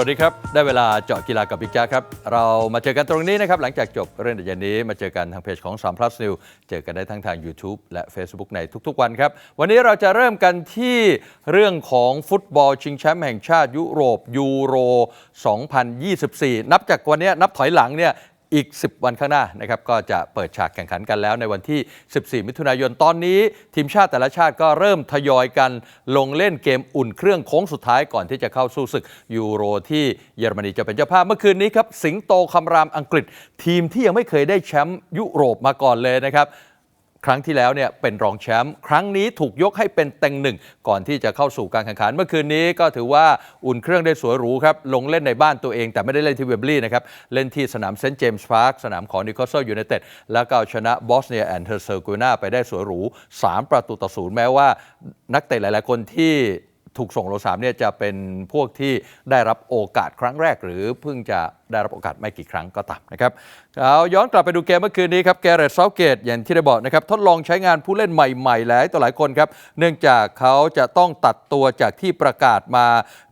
วัสดีครับ ได้เวลาเจาะกีฬากับบิ๊กแจ๊คครับ เรามาเจอกันตรงนี้นะครับ หลังจากจบเรื่องเดยวเย็นนี้มาเจอกันทางเพจของ3 plus new เจอกันได้ทั้งทาง YouTube และ Facebook ในทุกๆวันครับ วันนี้เราจะเริ่มกันที่เรื่องของฟุตบอลชิงแชมป์แห่งชาติยุโรปยูโร 2024 นับจากวันนี้นับถอยหลังเนี่ย อีก 10 วันข้างหน้านะครับก็จะเปิดฉากแข่งขันกันแล้วในวันที่ 14 มิถุนายน ตอนนี้ ทีมชาติแต่ละชาติก็เริ่มทยอยกันลงเล่นเกมอุ่นเครื่องโค้งสุดท้ายก่อนที่จะเข้าสู้ศึกยูโรที่เยอรมนีจะเป็นเจ้าภาพเมื่อคืนนี้ครับสิงโตคำรามอังกฤษ ทีมที่ยังไม่เคยได้แชมป์ยุโรปมาก่อนเลยนะครับ ครั้งที่แล้วเนี่ยเป็นรองแชมป์ครั้งนี้ถูกยกให้เป็นเต็งหนึ่งก่อนที่จะเข้าสู่การแข่งขันเมื่อคืนนี้ก็ถือว่าอุ่นเครื่องได้สวยหรูครับลงเล่นในบ้านตัวเองแต่ไม่ได้เล่นที่เวมบลีย์นะครับเล่นที่สนามเซนต์เจมส์พาร์คสนามของนิโคลเซลยูไนเต็ดแล้วก็เอาชนะบอสเนียแอนด์เฮอร์เซโกวีนาไปได้สวยหรู 3 ประตูต่อศูนย์แม้ว่านักเตะหลาย ๆ คนที่ ถูกส่งโลสามเนี่ยจะเป็นพวกที่ได้รับโอกาสครั้งแรก หรือเพิ่งจะได้รับโอกาสไม่กี่ครั้งก็ตามนะครับเอาย้อนกลับไปดูเกมเมื่อคืนนี้ครับแกเรตเซาเกตอย่างที่ได้บอกนะครับทดลองใช้งานผู้เล่นใหม่ๆหลายต่อหลายคนครับ เนื่องจากเขาจะต้องตัดตัวจากที่ประกาศมา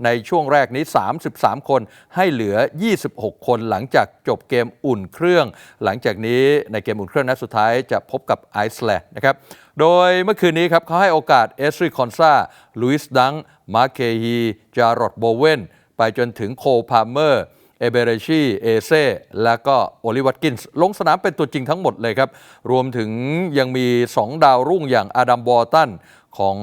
ในช่วงแรกนี้ 33 คนให้เหลือ 26 คนหลังจากจบเกมอุ่นเครื่อง หลังจากนี้ในเกมอุ่นเครื่องนัดสุดท้ายจะพบกับไอซ์แลนด์นะครับโดยเมื่อคืนนี้ครับเขาให้โอกาสเอสรีคอนซาลุยส์ดัง มาร์เคฮี จารอดโบเวน ไปจนถึงโคพาเมอร์ เอเบเรชี เอเซ่ แล้วก็โอลิวัตกินส์ ลงสนามเป็นตัวจริงทั้งหมดเลยครับ รวมถึงยังมี 2 ดาวรุ่งอย่างอดัมบอตันของ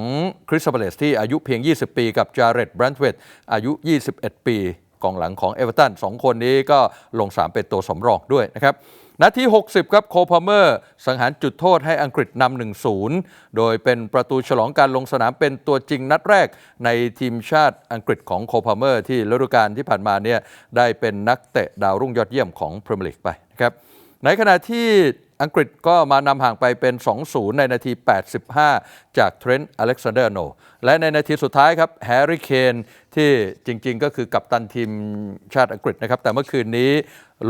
คริส p าเลสที่อายุเพียง 20 ปี กับจาเรตแบรนท์เวตอายุ 21 ปีกองหลังของเอเวอร์ตันสองคนนี้ก็ลงสามเป็นตัวสำรองด้วยนะครับ นาที 60 ครับโคพาเมอร์ สังหารจุดโทษให้อังกฤษนำ1-0 โดยเป็นประตูฉลองการลงสนามเป็นตัวจริงนัดแรกในทีมชาติอังกฤษของโคพาเมอร์ ที่ฤดูกาลที่ผ่านมาเนี่ยได้เป็นนักเตะดาวรุ่งยอดเยี่ยมของพรีเมียร์ลีกไปนะครับ ในขณะที่อังกฤษก็มานำห่างไปเป็น 2-0 ในนาที 85 จากเทรนต์อเล็กซานเดอร์โน และในนาทีสุดท้ายครับแฮร์รี่เคนที่จริงๆ ก็คือกัปตันทีมชาติอังกฤษนะครับ แต่เมื่อคืนนี้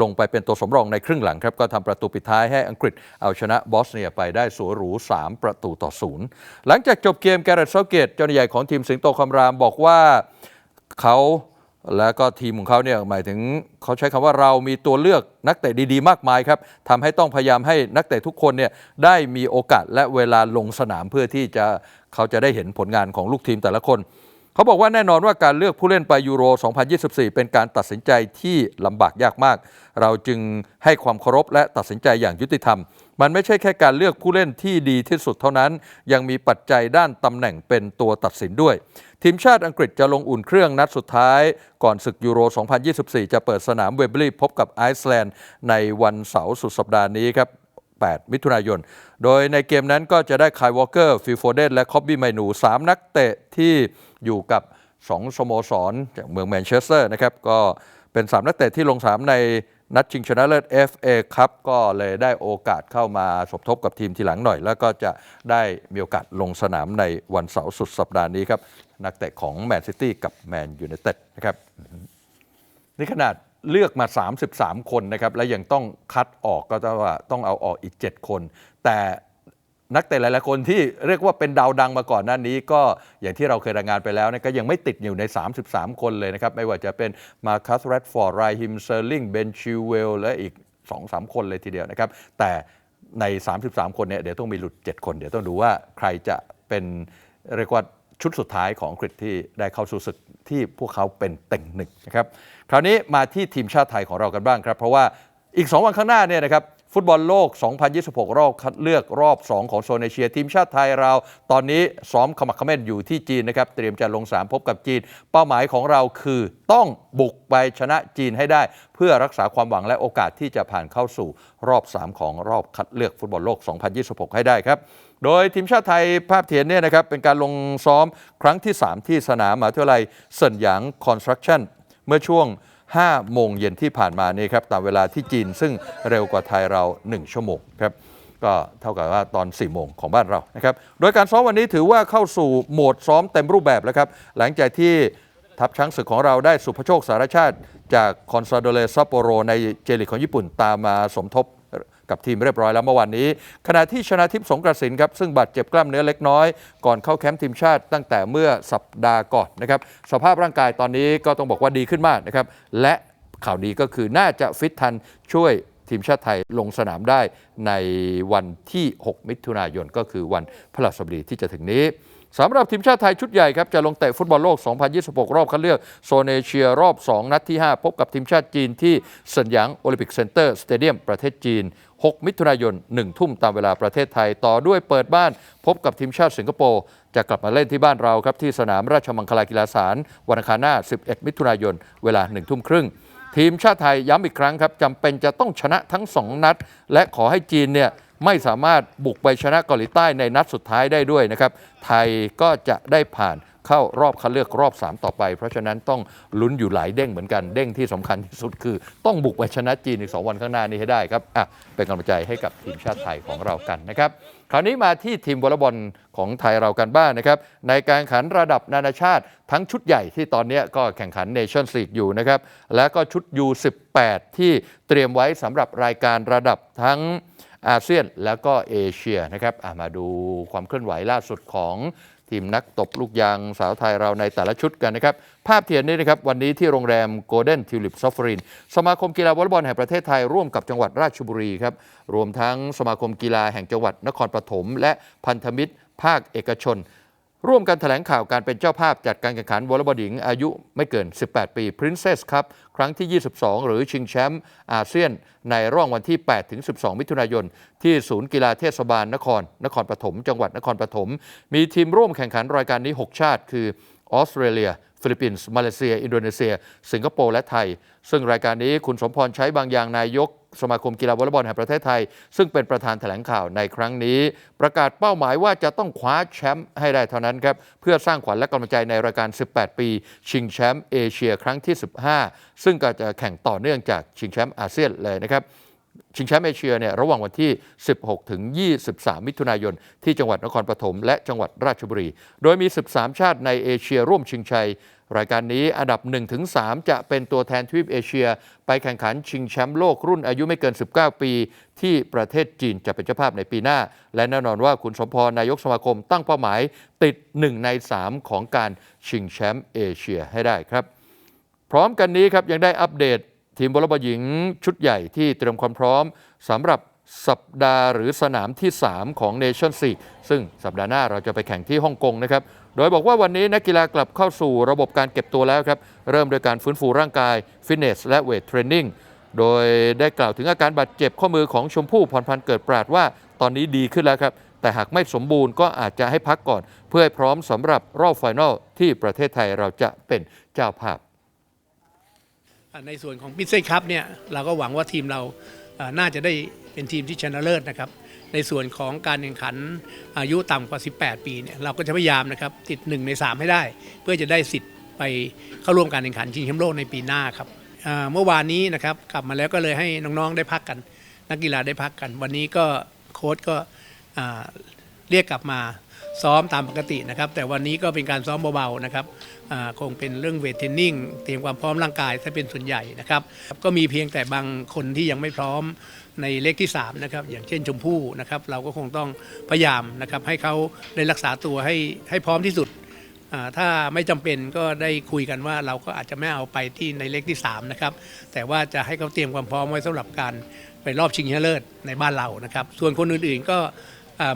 ลงไปเป็นตัวสำรองในครึ่งหลังครับ ก็ทำประตูปิดท้ายให้อังกฤษเอาชนะบอสเนียไปได้สวยหรู 3 ประตูต่อศูนย์หลังจากจบเกมแกเรตเซาเกตเจ้าหน้าใหญ่ของทีมสิงโตคำรามบอกว่าเขา แล้วก็ทีมของเขาเนี่ยหมายถึงเขาใช้คำว่าเรามีตัวเลือกนักเตะดีๆ มากมายครับทำให้ต้องพยายามให้นักเตะทุกคนเนี่ยได้มีโอกาสและเวลาลงสนามเพื่อที่จะเขาจะได้เห็นผลงานของลูกทีมแต่ละคน เขาบอกว่าแน่นอนว่าการเลือกผู้เล่นไปยูโร 2024 เป็นการตัดสินใจที่ลำบากยากมาก เราจึงให้ความเคารพและตัดสินใจอย่างยุติธรรม มันไม่ใช่แค่การเลือกผู้เล่นที่ดีที่สุดเท่านั้น ยังมีปัจจัยด้านตำแหน่งเป็นตัวตัดสินด้วย ทีมชาติอังกฤษจะลงอุ่นเครื่องนัดสุดท้าย ก่อนศึกยูโร 2024 จะเปิดสนามเวมบลีย์พบกับไอซ์แลนด์ในวันเสาร์สุดสัปดาห์นี้ครับ8มิถุนายน โดยในเกมนั้นก็จะได้คายวอลเกอร์ ฟิลโฟเดนและคอบบี้ไมนู 3 นักเตะที่อยู่กับ2สโมสรจากเมืองแมนเชสเตอร์นะครับ ก็เป็น 3 นักเตะที่ลงสนามใน นัดชิงชนะเลิศ FA ครับก็เลยได้โอกาสเข้ามาสมทบกับทีมทีหลังหน่อย แล้วก็จะได้มีโอกาสลงสนามในวันเสาร์สุดสัปดาห์นี้ครับ นักเตะของแมนซิตี้กับแมนยูไนเต็ดนะครับนี่ขนาดเลือกมา 33 คนนะครับ และยังต้องคัดออกก็จะว่าต้องเอาออกอีก 7 คน แต่ นักเตะหลายๆคนที่เรียกว่าเป็นดาวดังมาก่อนหน้านี้ ก็อย่างที่เราเคยรายงานไปแล้วนะก็ยังไม่ติดอยู่ใน 33 คนเลยนะครับ ไม่ว่าจะเป็นมาคัสแรดฟอร์ดไรฮิมเซอร์ลิงเบนชิวเวลและอีก 2-3 คนเลยทีเดียวนะครับ แต่ใน 33 คนเนี่ยเดี๋ยวต้องมีหลุด 7 คน เดี๋ยวต้องดูว่าใครจะเป็นเรียกว่าชุดสุดท้ายของอังกฤษที่ได้เข้าสู่ศึกที่พวกเขาเป็นเต็งหนึ่งนะครับ คราวนี้มาที่ทีมชาติไทยของเรากันบ้างครับ เพราะว่าอีก 2 วันข้างหน้าเนี่ยนะครับ ฟุตบอลโลก 2026 รอบคัดเลือกรอบ 2 ของโซนเอเชียทีมชาติไทยเรา ตอนนี้ซ้อมขมักขม้นอยู่ที่จีนนะครับ เตรียมจะลงสนามพบกับจีน เป้าหมายของเราคือต้องบุกไปชนะจีนให้ได้ เพื่อรักษาความหวังและโอกาสที่จะผ่านเข้าสู่รอบ 3 ของรอบคัดเลือกฟุตบอลโลก 2026 ให้ได้ครับโดยทีมชาติไทยภาพเทียนเนี่ยนะครับเป็นการลงซ้อมครั้งที่ 3 ที่สนามมหาวิทยาลัยเซินหยางคอนสตรักชั่นเมื่อช่วง 5 โมงเย็นที่ผ่านมานี่ครับตามเวลาที่จีนซึ่งเร็วกว่าไทยเรา 1 ชั่วโมงครับก็เท่ากับว่าตอน 4 โมงของบ้านเรานะครับโดยการซ้อมวันนี้ถือว่าเข้าสู่โหมดซ้อมเต็มรูปแบบแล้วครับหลังจากที่ทัพช้างศึกของเราได้สุพโชคสารชาติ จากคอนซาโดเลซัปโปโรในเจลิกของญี่ปุ่นตามมาสมทบ กับทีมเรียบร้อยแล้วเมื่อวานนี้ ขณะที่ชนะทิพย์สงกระสินครับซึ่งบาดเจ็บกล้ามเนื้อเล็กน้อย ก่อนเข้าแคมป์ทีมชาติตั้งแต่เมื่อสัปดาห์ก่อนนะครับสภาพร่างกายตอนนี้ก็ต้องบอกว่าดีขึ้นมากนะครับและข่าวดีก็คือน่าจะฟิตทันช่วยทีมชาติไทยลงสนามได้ในวันที่ 6 มิถุนายนก็คือวันพฤหัสบดีที่จะถึงนี้ สำหรับทีมชาติไทยชุดใหญ่ครับจะลงเตะฟุตบอลโลก 2026 รอบคัดเลือกโซนเอเชียรอบ 2 นัดที่ 5 พบกับทีมชาติจีนที่เซินหยางโอลิมปิกเซ็นเตอร์สเตเดียมประเทศจีน 6 มิถุนายน 1 ทุ่มตามเวลาประเทศไทย ต่อด้วยเปิดบ้าน พบกับทีมชาติสิงคโปร์จะกลับมาเล่นที่บ้านเราครับที่สนามราชมังคลากีฬาสารวันอังคารหน้า 11 มิถุนายน เวลา 1 ทุ่มครึ่งทีมชาติไทยย้ำอีกครั้งครับจำเป็นจะต้องชนะทั้ง 2 นัด และขอให้จีนเนี่ย ไม่สามารถบุกไปชนะเกาหลีใต้ในนัดสุดท้ายได้ด้วยนะครับ ไทยก็จะได้ผ่านเข้ารอบคัดเลือกรอบ 3 ต่อไป เพราะฉะนั้นต้องลุ้นอยู่หลายเด้งเหมือนกัน เด้งที่สำคัญที่สุดคือ ต้องบุกไปชนะจีนอีก 2 วันข้างหน้านี้ให้ได้ครับอะเป็นกำลังใจให้กับทีมชาติไทยของเรากันนะครับ คราวนี้มาที่ทีมวอลเลย์บอลของไทยเรากันบ้างนะครับ ในการแข่งขันระดับนานาชาติทั้งชุดใหญ่ที่ตอนนี้ก็แข่งขันเนชั่นสลีกอยู่นะครับ และก็ชุด U18 ที่เตรียมไว้สำหรับรายการระดับทั้ง อาเซียนแล้วก็เอเชียนะครับมาดูความเคลื่อนไหวล่าสุดของทีมนักตบลูกยางสาวไทยเราในแต่ละชุดกันนะครับ ภาพเทียนนี้นะครับ วันนี้ที่โรงแรมโกลเด้นทิวลิปซอฟฟรินสมาคมกีฬาวอลเลย์บอลแห่งประเทศไทยร่วมกับจังหวัดราชบุรีครับ รวมทั้งสมาคมกีฬาแห่งจังหวัดนครปฐมและพันธมิตรภาคเอกชน ร่วมกันแถลงข่าวการเป็นเจ้าภาพจัดการแข่งขันวอลเลย์บอลหญิงอายุไม่เกิน 18 ปี Princess ครับ ครั้งที่ 22 หรือชิงแชมป์อาเซียน ในร่องวันที่ 8 ถึง 12 มิถุนายน ที่ศูนย์กีฬาเทศบาลนคร นครปฐม จังหวัดนครปฐม มีทีมร่วมแข่งขันรายการนี้ 6 ชาติ คือออสเตรเลีย ฟิลิปปินส์ มาเลเซีย อินโดนีเซีย สิงคโปร์ และไทย ซึ่งรายการนี้คุณสมพรใช้บางอย่างนายก สมาคมกีฬาวอลเลย์บอลแห่งประเทศไทย ซึ่งเป็นประธานแถลงข่าวในครั้งนี้ ประกาศเป้าหมายว่าจะต้องคว้าแชมป์ให้ได้เท่านั้นครับ เพื่อสร้างขวัญและกำลังใจในรายการ 18 ปี ชิงแชมป์เอเชียครั้งที่ 15 ซึ่งก็จะแข่งต่อเนื่องจากชิงแชมป์อาเซียนเลยนะครับชิงแชมป์เอเชียเนี่ยระหว่างวันที่ 16 ถึง 23 มิถุนายน ที่จังหวัดนครปฐมและจังหวัดราชบุรี โดยมี 13 ชาติในเอเชียร่วมชิงชัย รายการนี้อันดับ1ถึง3จะเป็นตัวแทนทวีปเอเชีย ไปแข่งขันชิงแชมป์โลกรุ่นอายุไม่เกิน 19 ปี ที่ประเทศจีนจะเป็นเจ้าภาพในปีหน้า และแน่นอนว่าคุณสมพรนายกสมาคมตั้งเป้าหมายติด 1 ใน 3 ของการชิงแชมป์เอเชียให้ได้ครับ พร้อมกันนี้ครับยังได้อัปเดตทีมวอลเลย์บอลหญิงชุดใหญ่ที่เตรียมความพร้อมสำหรับ สัปดาห์หรือสนามที่ 3 ของ Nation s 4ซึ่งสัปดาห์หน้าเราจะไปแข่งที่ฮ่องกงนะครับ โดยบอกว่าวันนี้นักกีฬากลับเข้าสู่ระบบการเก็บตัวแล้วครับ เริ่มโดยการฟื้นฟูร่างกาย ฟิตเนส และเวทเทรนนิ่ง โดยได้กล่าวถึงอาการบาดเจ็บข้อมือของชมพู่พรพันธ์เกิดปราดว่า ตอนนี้ดีขึ้นแล้วครับ แต่หากไม่สมบูรณ์ก็อาจจะให้พักก่อน เพื่อให้พร้อมสำหรับรอบไฟนอลที่ประเทศไทยเราจะเป็นเจ้าภาพในส่วนของพิเศษครับเนี่ยเราก็หวังว่าทีมเราน่าจะได้ เป็นทีมที่ชนะเลิศนะครับ ในส่วนของการแข่งขันอายุต่ำกว่า 18 ปีเนี่ยเราก็จะพยายามนะครับติด 1 ใน 3 ให้ได้ เพื่อจะได้สิทธิ์ไปเข้าร่วมการแข่งขันชิงแชมป์โลกในปีหน้าครับเมื่อวานนี้นะครับกลับมาแล้วก็เลยให้น้องๆได้พักกัน นักกีฬาได้พักกัน วันนี้ก็โค้ชก็เรียกกลับมาซ้อมตามปกตินะครับ แต่วันนี้ก็เป็นการซ้อมเบาๆนะครับ คงเป็นเรื่องเวทเทรนนิ่งเตรียมความพร้อมร่างกายถ้าเป็นส่วนใหญ่นะครับ ก็มีเพียงแต่บางคนที่ยังไม่พร้อมในเลขที่3นะครับอย่างเช่นชมพู่นะครับเราก็คงต้องพยายามนะครับให้เขาได้รักษาตัวให้ให้พร้อมที่สุด ถ้าไม่จำเป็นก็ได้คุยกันว่าเราก็อาจจะไม่เอาไปที่ในเลขที่3นะครับแต่ว่าจะให้เขาเตรียมความพร้อมไว้สำหรับการไปรอบชิงชนะเลิศในบ้านเรานะครับส่วนคนอื่นๆก็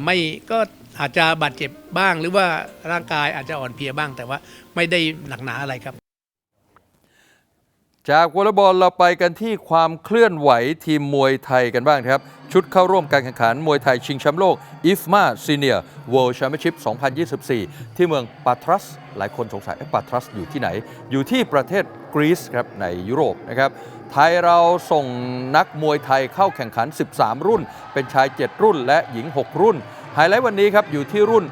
ไม่ก็อาจจะบาดเจ็บบ้าง หรือว่าร่างกายอาจจะอ่อนเพลียบ้าง แต่ว่าไม่ได้หนักหนาอะไรครับ จากวอลเลย์บอลเราไปกันที่ความเคลื่อนไหวทีมมวยไทยกันบ้างครับ ชุดเข้าร่วมการแข่งขันมวยไทยชิงแชมป์โลก IFMA Senior World Championship 2024 ที่เมืองปาทรัส หลายคนสงสัยปาทรัสอยู่ที่ไหน อยู่ที่ประเทศกรีซครับในยุโรปนะครับไทยเราส่งนักมวยไทยเข้าแข่งขัน 13 รุ่น เป็นชาย 7 รุ่นและหญิง 6 รุ่นไฮไลท์วันนี้ครับอยู่ที่รุ่น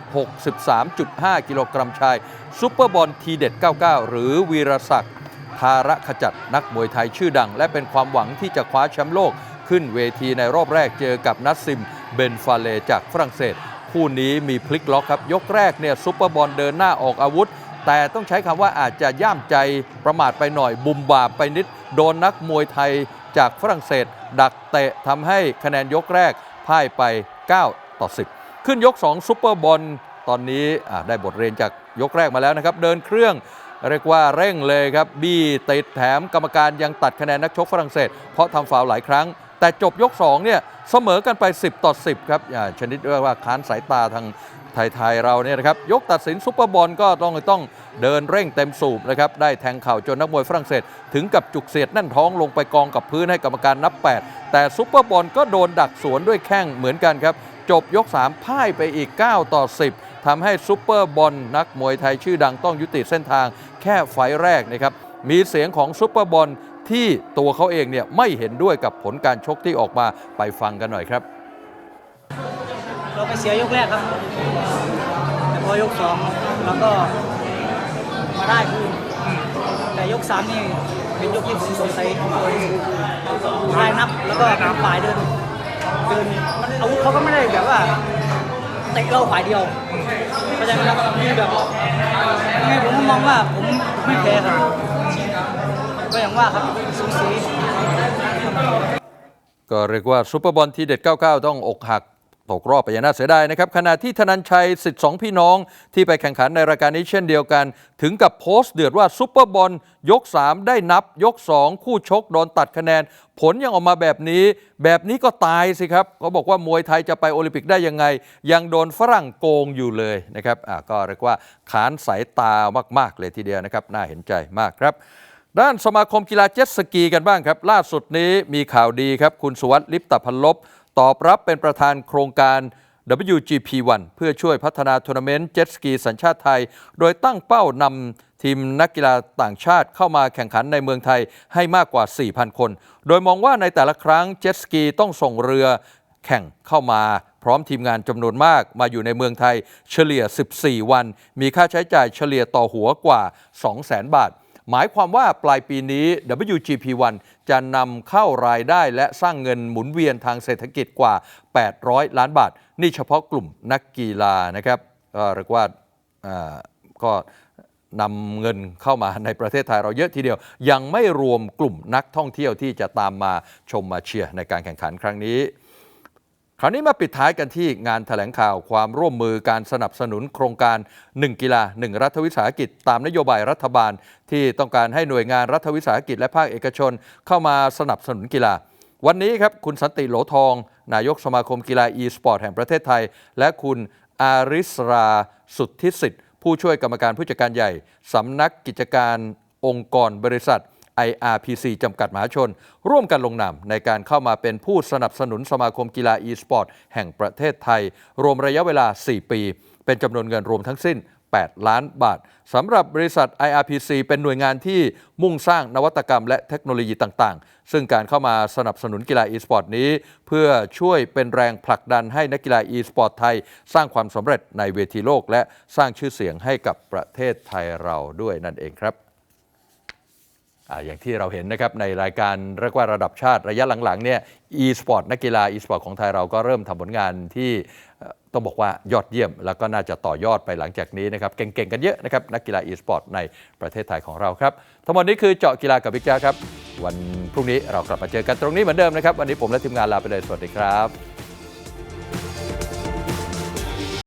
63.5 กิโลกรัมชายซูเปอร์บอลทีเด็ด 99 หรือวีรศักดิ์ ทาระขจัดนักมวยไทยชื่อดัง และเป็นความหวังที่จะคว้าแชมป์โลก ขึ้นเวทีในรอบแรกเจอกับนัสซิม เบนฟาเลจากฝรั่งเศส คู่นี้มีพลิกล็อกครับ ยกแรกเนี่ยซุปเปอร์บอลเดินหน้าออกอาวุธ แต่ต้องใช้คำว่าอาจจะย่ามใจประมาทไปหน่อยบุมบาไปนิด โดนนักมวยไทยจากฝรั่งเศส ดักเตะทำให้คะแนนยกแรกพ่ายไป 9 ต่อ 10 ขึ้นยก 2ซุปเปอร์บอลตอนนี้ได้บทเรียนจากยกแรกมาแล้วนะครับ เดินเครื่อง เรียกว่าเร่งเลยครับ บี้ติดแถมกรรมการยังตัดคะแนนนักชกฝรั่งเศส เพราะทำฟาวหลายครั้ง แต่จบยก 2 เนี่ย เสมอกันไป 10 ต่อ 10 ครับชนิดเรียกว่าค้านสายตาทางไทย ๆ เราเนี่ยนะครับ ยกตัดสินซุปเปอร์บอลก็ต้องต้องเดินเร่งเต็มสูบนะครับ ได้แทงเข่าจนนักมวยฝรั่งเศส ถึงกับจุกเสียดแน่นท้องลงไปกองกับพื้นให้กรรมการนับ 8 แต่ซุปเปอร์บอลก็โดนดักสวนด้วยแข้งเหมือนกันครับจบยก 3 พ่ายไปอีก 9 ต่อ 10 ทำให้ซุปเปอร์บอลนักมวยไทยชื่อดังต้องยุติเส้นทางแค่ไฟแรกนะครับมีเสียงของซุปเปอร์บอลที่ตัวเขาเองเนี่ยไม่เห็นด้วยกับผลการชกที่ออกมาไปฟังกันหน่อยครับ เราไปเสียยกแรกครับแต่พอยกสองเราก็มาได้คืนแต่ยกสามนี่เป็นยกที่ผมสงสัยฝ่ายนับแล้วก็ฝ่ายเดินเดินมันอาวุธเขาก็ไม่ได้แบบว่าเตะเราฝ่ายเดียว เข้าใจไหมครับคือแบบยังไงผมก็มองว่าผมไม่แพ้ครับ ก็อย่างว่าครับสูสี ก็เรียกว่าซูเปอร์บอลทีเด็ด 99 ต้องอกหัก ตกรอบไปอย่างน่าเสียดายนะครับขณะที่ธนันชัยสิทธิ์สองพี่น้องที่ไปแข่งขันในรายการนี้เช่นเดียวกัน ถึงกับโพสต์เดือดว่าซูเปอร์บอลยก 3 ได้นับ ยก 2 คู่ชกโดนตัดคะแนน ผลยังออกมาแบบนี้ แบบนี้ก็ตายสิครับเขาบอกว่ามวยไทยจะไปโอลิมปิกได้ยังไง ยังโดนฝรั่งโกงอยู่เลยนะครับอะก็เรียกว่าขานสายตามาก ๆ เลยทีเดียวนะครับน่าเห็นใจมากครับด้านสมาคมกีฬาเจ็ตสกีกันบ้างครับ ล่าสุดนี้มีข่าวดีครับ คุณสุวัสดิ์ลิปตพันลบ ตอบรับเป็นประธานโครงการ WGP1 เพื่อช่วยพัฒนาทัวร์นาเมนต์เจ็ตสกีสัญชาติไทย โดยตั้งเป้านำทีมนักกีฬาต่างชาติเข้ามาแข่งขันในเมืองไทยให้มากกว่า 4,000 คน โดยมองว่าในแต่ละครั้งเจ็ตสกีต้องส่งเรือแข่งเข้ามาพร้อมทีมงานจำนวนมากมาอยู่ในเมืองไทยเฉลี่ย 14 วัน มีค่าใช้จ่ายเฉลี่ยต่อหัวกว่า 200,000 บาท หมายความว่าปลายปีนี้ WGP1 จะนำเข้ารายได้และสร้างเงินหมุนเวียนทางเศรษฐกิจกว่า 800 ล้านบาท นี่เฉพาะกลุ่มนักกีฬานะครับก็เรียกว่าก็นำเงินเข้ามาในประเทศไทยเราเยอะทีเดียว ยังไม่รวมกลุ่มนักท่องเที่ยวที่จะตามมาชมมาเชียร์ในการแข่งขันครั้งนี้ ราวนี้มาปิดท้ายกันที่งานถแถลงข่าวความร่วมมือการสนับสนุนโครงการ 1 กีฬา 1 รัฐวิสาหกิจ ตามนโยบายรัฐบาล ที่ต้องการให้หน่วยงานรัฐวิสาหกิจและภาคเอกชน เข้ามาสนับสนุนกีฬา วันนี้ครับคุณสันติโหลทอง นายกสมาคมกีฬา e สปอร์ตแห่งประเทศไทย และคุณอาริสราสุทธิสิทธิ์ ผู้ช่วยกรรมการผู้จัดการใหญ่สำนักกิจการองค์กรบริษัท IRPC จำกัดมหาชน ร่วมกันลงนามในการเข้ามาเป็นผู้สนับสนุนสมาคมกีฬา e-sport แห่งประเทศไทย รวมระยะเวลา 4 ปี เป็นจำนวนเงินรวมทั้งสิ้น 8 ล้านบาทสำหรับบริษัท IRPC เป็นหน่วยงานที่มุ่งสร้างนวัตกรรมและเทคโนโลยีต่างๆ ซึ่งการเข้ามาสนับสนุนกีฬา e-sport นี้ เพื่อช่วยเป็นแรงผลักดันให้นักกีฬา e-sport ไทย สร้างความสำเร็จในเวทีโลก และสร้างชื่อเสียงให้กับประเทศไทยเราด้วยนั่นเองครับ อย่างที่เราเห็นนะครับในรายการเรียกว่าระดับชาติระยะหลังๆเนี่ย e-sport นักกีฬา e-sport ของไทยเราก็เริ่มทำผลงานที่ต้องบอกว่ายอดเยี่ยม แล้วก็น่าจะต่อยอดไปหลังจากนี้นะครับ เก่งๆ กันเยอะนะครับ นักกีฬา e-sport ในประเทศไทยของเราครับ ทั้งหมดนี้คือเจาะกีฬากับพิกจ้าครับ วันพรุ่งนี้เรากลับมาเจอกันตรงนี้เหมือนเดิมนะครับ วันนี้ผมและทีมงานลาไปเลยสวัสดีครับ